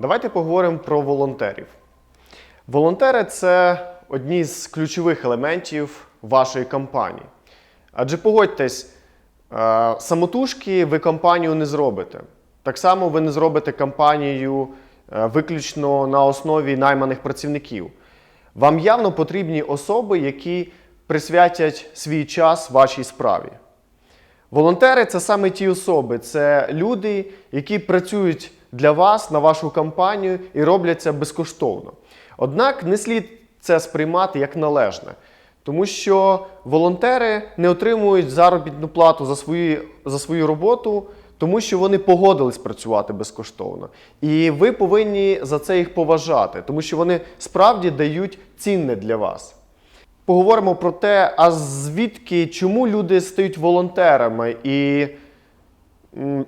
Давайте поговоримо про волонтерів. Волонтери це одні з ключових елементів вашої кампанії. Адже погодьтесь, е, самотужки ви кампанію не зробите. Так само ви не зробите кампанію виключно на основі найманих працівників. Вам явно потрібні особи, які присвятять свій час вашій справі. Волонтери це саме ті особи, це люди, які працюють для вас на вашу кампанію і роблять це безкоштовно. Однак не слід це сприймати як належне, тому що волонтери не отримують заробітну плату за свою, за свою роботу, тому що вони погодились працювати безкоштовно. І ви повинні за це їх поважати, тому що вони справді дають цінне для вас. Поговоримо про те, а звідки, чому люди стають волонтерами, і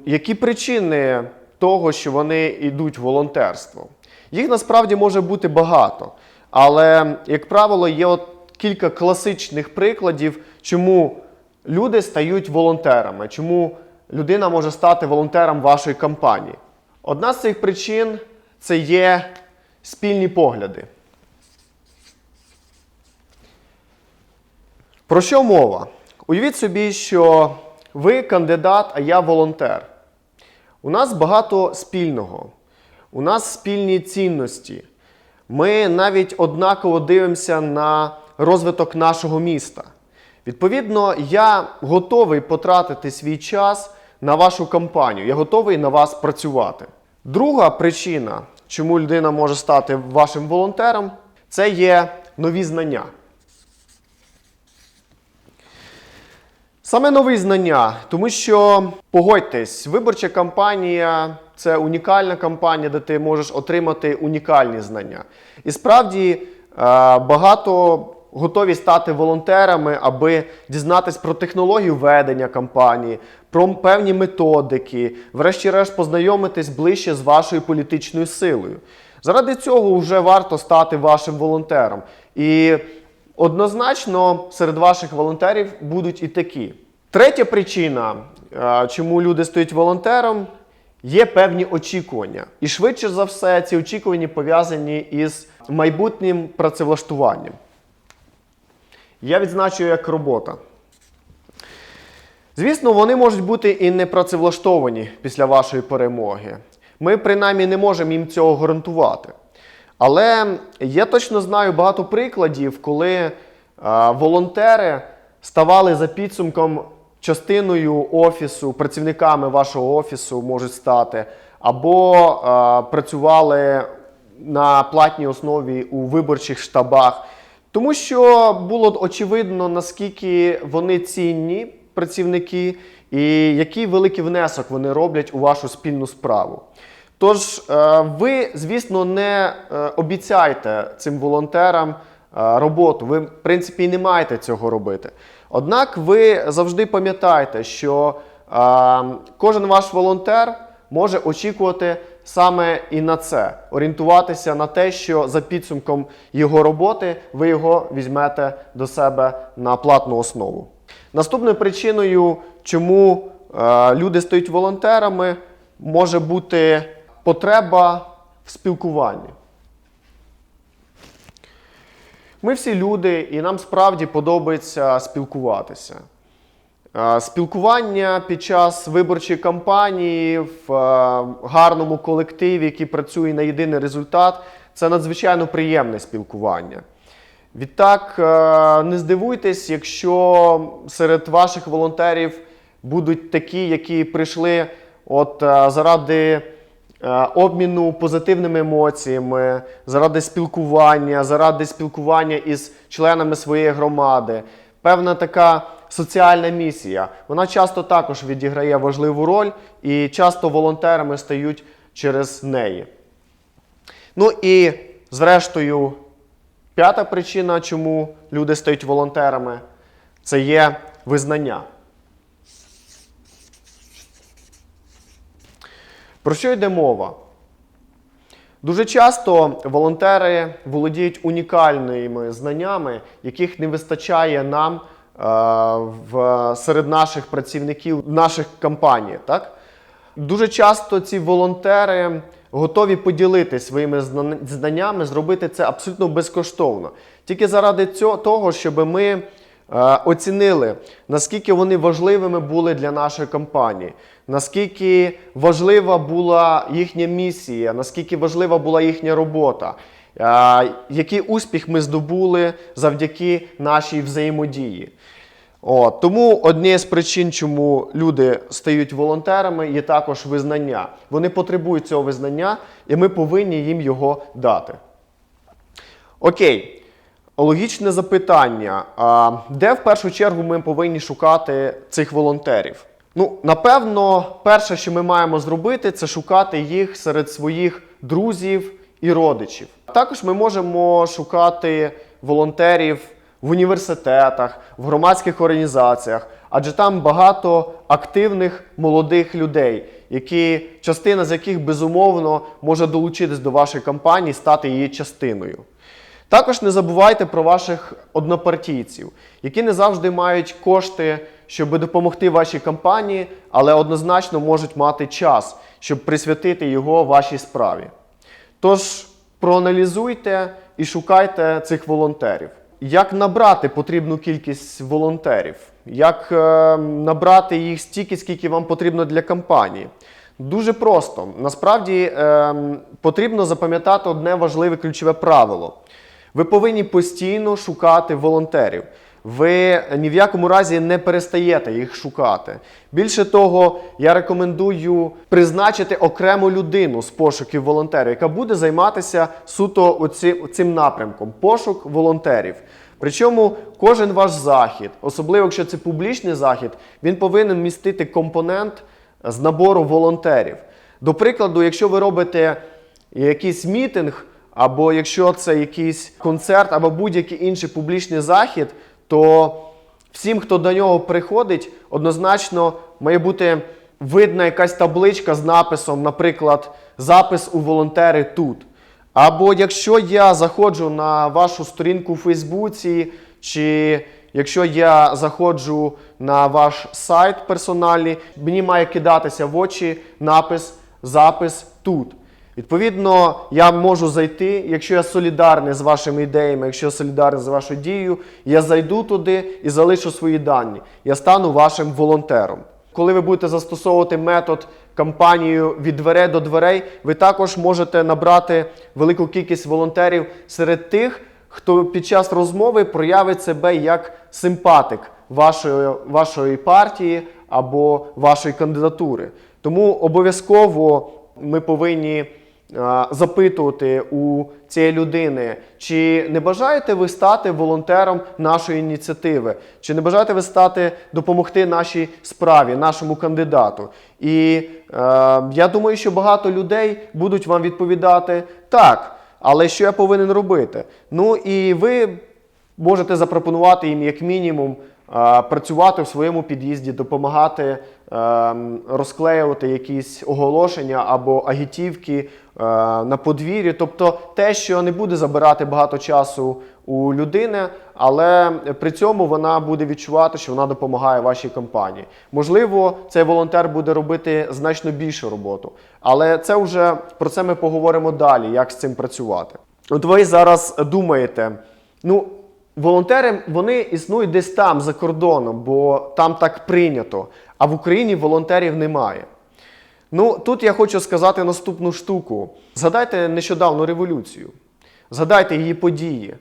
які причини того, що вони йдуть в волонтерство. Їх насправді може бути багато, але, як правило, є от кілька класичних прикладів, чому люди стають волонтерами, чому людина може стати волонтером вашої кампанії. Одна з цих причин це є спільні погляди. Про що мова? Уявіть собі, що ви кандидат, а я волонтер. У нас багато спільного. У нас спільні цінності. Ми навіть однаково дивимося на розвиток нашого міста. Відповідно, я готовий потратити свій час на вашу кампанію. Я готовий на вас працювати. Друга причина, чому людина може стати вашим волонтером, це є нові знання. Саме нові знання, тому що погодьтесь, виборча кампанія це унікальна кампанія, де ти можеш отримати унікальні знання. І справді е, багато готові стати волонтерами, аби дізнатись про технологію ведення кампанії, про певні методики, врешті-решт познайомитись ближче з вашою політичною силою. Заради цього вже варто стати вашим волонтером. І Однозначно, серед ваших волонтерів будуть і такі. Третя причина, е, чому люди стають волонтером, є певні очікування. І швидше за все, ці очікування пов'язані із майбутнім працевлаштуванням. Я відзначу як робота. Звісно, вони можуть бути і не працевлаштовані після вашої перемоги. Ми, принаймні, не можемо їм цього гарантувати. Але я точно знаю багато прикладів, коли е, волонтери ставали за підсумком частиною офісу, працівниками вашого офісу можуть стати, або е, працювали на платній основі у виборчих штабах. Тому що було очевидно, наскільки вони цінні працівники, і який великий внесок вони роблять у вашу спільну справу. Тож, е, ви, звісно, не е, обіцяйте цим волонтерам е, роботу. Ви, в принципі, не маєте цього робити. Однак ви завжди пам'ятайте, що кожен ваш волонтер може очікувати саме і на це, орієнтуватися на те, що за підсумком його роботи ви його візьмете до себе на платну основу. Наступною причиною, чому люди стають волонтерами, може бути потреба в спілкуванні. Ми всі люди, і нам справді подобається спілкуватися. Спілкування під час виборчої кампанії в гарному колективі, який працює на єдиний результат, це надзвичайно приємне спілкування. Відтак, не здивуйтесь, якщо серед ваших волонтерів будуть такі, які прийшли от заради обміну позитивними емоціями, заради спілкування, заради спілкування із членами своєї громади. Певна така соціальна місія. Вона часто також відіграє важливу роль і часто волонтерами стають через неї. Ну і, зрештою, п'ята причина, чому люди стають волонтерами, це є визнання. Про що йде мова? Дуже часто волонтери володіють унікальними знаннями, яких не вистачає нам в, серед наших працівників наших компаній. Так? Дуже часто ці волонтери готові поділитися своїми знаннями, зробити це абсолютно безкоштовно. Тільки заради цього, того, щоб ми е, оцінили, наскільки вони важливими були для нашої компанії, наскільки важлива була їхня місія, наскільки важлива була їхня робота, е, який успіх ми здобули завдяки нашій взаємодії. О, тому однією з причин, чому люди стають волонтерами, є також визнання. Вони потребують цього визнання, і ми повинні їм його дати. Окей. Логічне запитання. А, де в першу чергу ми повинні шукати цих волонтерів? Ну, напевно, перше, що ми маємо зробити, це шукати їх серед своїх друзів і родичів. Також ми можемо шукати волонтерів в університетах, в громадських організаціях, адже там багато активних молодих людей, які частина з яких безумовно може долучитись до вашої кампанії, стати її частиною. Також не забувайте про ваших однопартійців, які не завжди мають кошти, щоб допомогти вашій кампанії, але однозначно можуть мати час, щоб присвятити його вашій справі. Тож проаналізуйте і шукайте цих волонтерів. Як набрати потрібну кількість волонтерів? Як е, набрати їх стільки, скільки вам потрібно для кампанії? Дуже просто. Насправді е, потрібно запам'ятати одне важливе ключове правило. Ви повинні постійно шукати волонтерів. Ви ні в якому разі не перестаєте їх шукати. Більше того, я рекомендую призначити окрему людину з пошуків волонтерів, яка буде займатися суто цим напрямком пошук волонтерів. Причому кожен ваш захід, особливо якщо це публічний захід, він повинен містити компонент з набору волонтерів. До прикладу, якщо ви робите якийсь мітинг, або якщо це якийсь концерт, або будь-який інший публічний захід, то всім, хто до нього приходить, однозначно має бути видна якась табличка з написом, наприклад, запис у волонтери тут. Або якщо я заходжу на вашу сторінку у Фейсбуці, чи якщо я заходжу на ваш сайт персональний, мені має кидатися в очі напис запис тут. Відповідно, я можу зайти, якщо я солідарний з вашими ідеями, якщо я солідарний з вашою дією, я зайду туди і залишу свої дані. Я стану вашим волонтером. Коли ви будете застосовувати метод кампанію від дверей до дверей, ви також можете набрати велику кількість волонтерів серед тих, хто під час розмови проявить себе як симпатик вашої, вашої партії або вашої кандидатури. Тому обов'язково ми повинні запитувати у цієї людини, чи не бажаєте ви стати волонтером нашої ініціативи, чи не бажаєте ви стати допомогти нашій справі, нашому кандидату. І е, я думаю, що багато людей будуть вам відповідати так. Але що я повинен робити? Ну і ви можете запропонувати їм як мінімум працювати в своєму під'їзді, допомагати розклеювати якісь оголошення або агітівки е, на подвір'ї. Тобто те, що не буде забирати багато часу у людини, але при цьому вона буде відчувати, що вона допомагає вашій компанії. Можливо, цей волонтер буде робити значно більшу роботу, але це вже про це ми поговоримо далі, як з цим працювати. От ви зараз думаєте, ну. Волонтери вони існують десь там за кордоном, бо там так прийнято. А в Україні волонтерів немає. Ну, тут я хочу сказати наступну штуку. Згадайте нещодавну революцію, згадайте її події,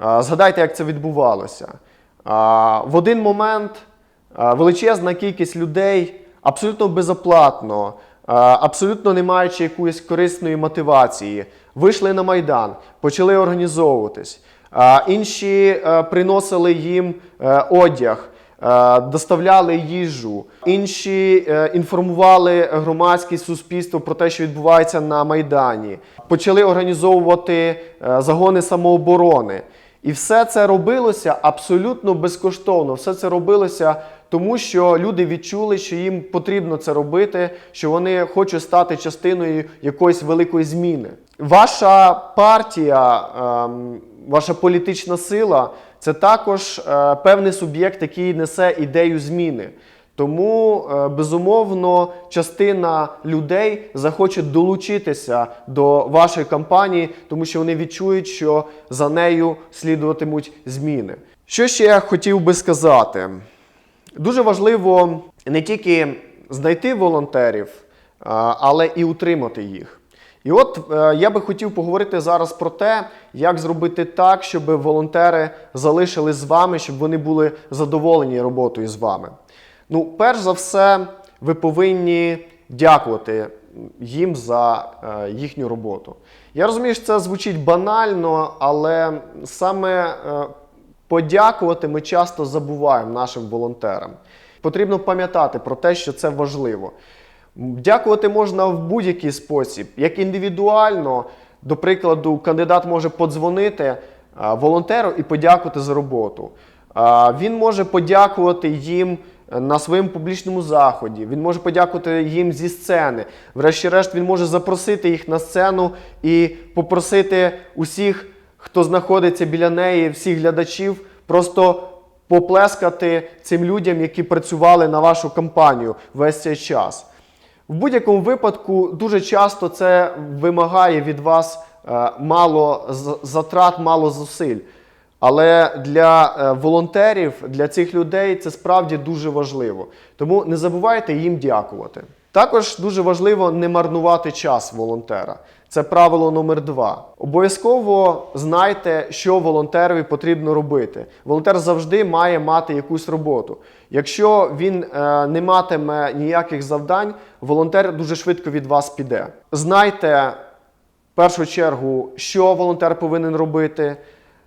згадайте, як це відбувалося. В один момент величезна кількість людей абсолютно безоплатно, абсолютно не маючи якоїсь корисної мотивації, вийшли на Майдан, почали організовуватись. Інші е, приносили їм е, одяг, е, доставляли їжу, інші інформували громадськість суспільство про те, що відбувається на Майдані. Почали організовувати загони самооборони. І все це робилося абсолютно безкоштовно. Все це робилося тому, що люди відчули, що їм потрібно це робити, що вони хочуть стати частиною якоїсь великої зміни. Ваша партія, ем, ваша політична сила це також е, певний суб'єкт, який несе ідею зміни. Тому, е, безумовно, частина людей захоче долучитися до вашої кампанії, тому що вони відчують, що за нею слідуватимуть зміни. Що ще я хотів би сказати? Дуже важливо не тільки знайти волонтерів, але і утримати їх. І от е, я би хотів поговорити зараз про те, як зробити так, щоб волонтери залишились з вами, щоб вони були задоволені роботою з вами. Ну, перш за все, ви повинні дякувати їм за е, їхню роботу. Я розумію, що це звучить банально, але саме е, подякувати ми часто забуваємо нашим волонтерам. Потрібно пам'ятати про те, що це важливо. Дякувати можна в будь-який спосіб, як індивідуально. До прикладу, кандидат може подзвонити волонтеру і подякувати за роботу. Він може подякувати їм е, на своєму публічному заході. Він може подякувати їм зі сцени. Врешті-решт, він може запросити їх на сцену і попросити усіх, хто знаходиться біля неї, всіх глядачів, просто поплескати цим людям, які працювали на вашу кампанію весь цей час. В будь-якому випадку дуже часто це вимагає від вас е, мало затрат, мало зусиль. Але для е, волонтерів, для цих людей це справді дуже важливо. Тому не забувайте їм дякувати. Також дуже важливо не марнувати час волонтера. Це правило номер два. Обов'язково знайте, що волонтерові потрібно робити. Волонтер завжди має мати якусь роботу. Якщо він е, не матиме ніяких завдань, волонтер дуже швидко від вас піде. Знайте в першу чергу, що волонтер повинен робити,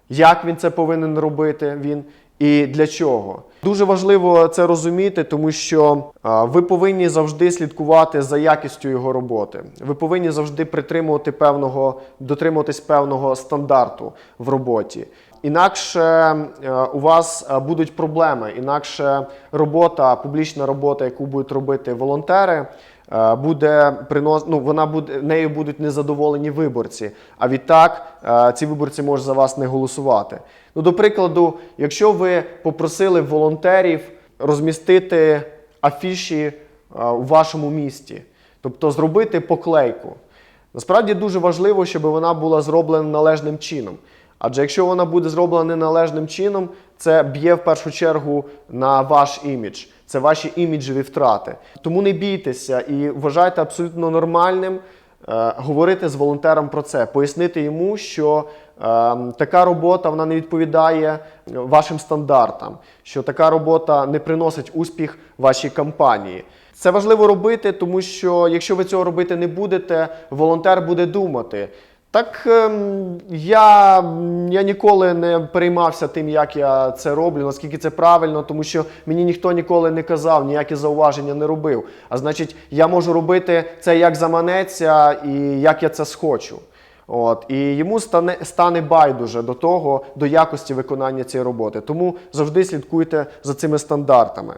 як він це повинен робити він і для чого. Дуже важливо це розуміти, тому що ви повинні завжди слідкувати за якістю його роботи. Ви повинні завжди притримувати певного, дотримуватись певного стандарту в роботі. Інакше е, у вас е, будуть проблеми, інакше робота, публічна робота, яку будуть робити волонтери, буде принос... ну, вона буде нею будуть незадоволені виборці. А відтак е, ці виборці можуть за вас не голосувати. Ну, до прикладу, якщо ви попросили волонтерів розмістити афіші е, у вашому місті, тобто зробити поклейку. Насправді дуже важливо, щоб вона була зроблена належним чином. Адже якщо вона буде зроблена неналежним чином, це б'є в першу чергу на ваш імідж, це ваші іміджеві втрати. Тому не бійтеся і вважайте абсолютно нормальним е, говорити з волонтером про це, пояснити йому, що е, така робота вона не відповідає вашим стандартам, що така робота не приносить успіх вашій кампанії. Це важливо робити, тому що якщо ви цього робити не будете, волонтер буде думати. Так ем, я, я ніколи не переймався тим, як я це роблю, наскільки це правильно, тому що мені ніхто ніколи не казав, ніякі зауваження не робив. А значить, я можу робити це як заманеться і як я це схочу. От, і йому стане, стане байдуже до того, до якості виконання цієї роботи. Тому завжди слідкуйте за цими стандартами.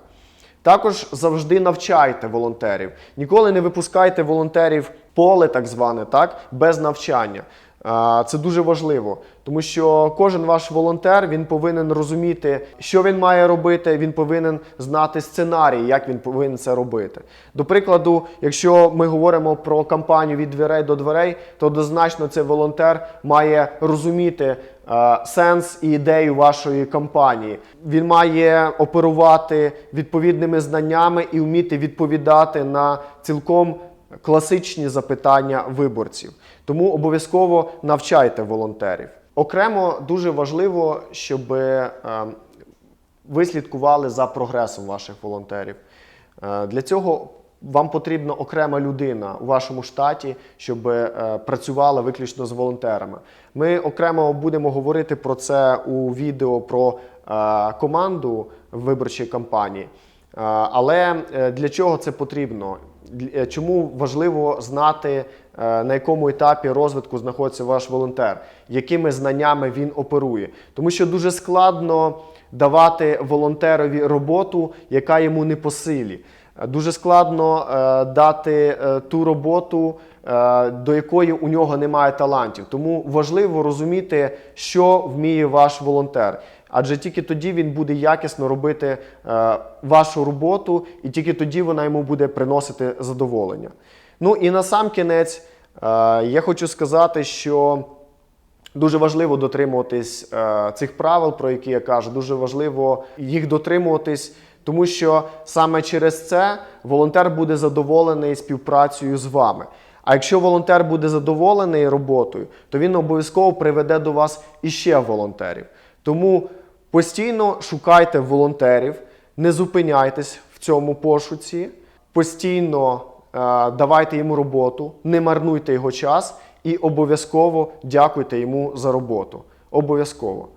Також завжди навчайте волонтерів. Ніколи не випускайте волонтерів поле, так зване, так, без навчання. Це дуже важливо, тому що кожен ваш волонтер він повинен розуміти, що він має робити. Він повинен знати сценарій, як він повинен це робити. До прикладу, якщо ми говоримо про кампанію від дверей до дверей, то однозначно цей волонтер має розуміти сенс і ідею вашої кампанії. Він має оперувати відповідними знаннями і вміти відповідати на цілком класичні запитання виборців. Тому обов'язково навчайте волонтерів. Окремо дуже важливо, щоб е, ви слідкували за прогресом ваших волонтерів. Е, Для цього вам потрібна окрема людина у вашому штаті, щоб е, працювала виключно з волонтерами. Ми окремо будемо говорити про це у відео про команду виборчої кампанії. Е, Але е, для чого це потрібно? Е, Чому важливо знати, на якому етапі розвитку знаходиться ваш волонтер, якими знаннями він оперує? Тому що дуже складно давати волонтерові роботу, яка йому не по силі. Дуже складно дати ту роботу, до якої у нього немає талантів. Тому важливо розуміти, що вміє ваш волонтер. Адже тільки тоді він буде якісно робити е, вашу роботу, і тільки тоді вона йому буде приносити задоволення. Ну і на сам кінець е, я хочу сказати, що Дуже важливо дотримуватись е, цих правил, про які я кажу. Дуже важливо їх дотримуватись, тому що саме через це волонтер буде задоволений співпрацею з вами. А якщо волонтер буде задоволений роботою, то він обов'язково приведе до вас іще волонтерів. Тому постійно шукайте волонтерів, не зупиняйтесь в цьому пошуці, постійно е, давайте йому роботу, не марнуйте його час і обов'язково дякуйте йому за роботу. Обов'язково.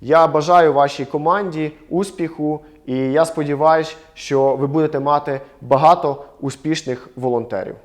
Я бажаю вашій команді успіху, і я сподіваюся, що ви будете мати багато успішних волонтерів.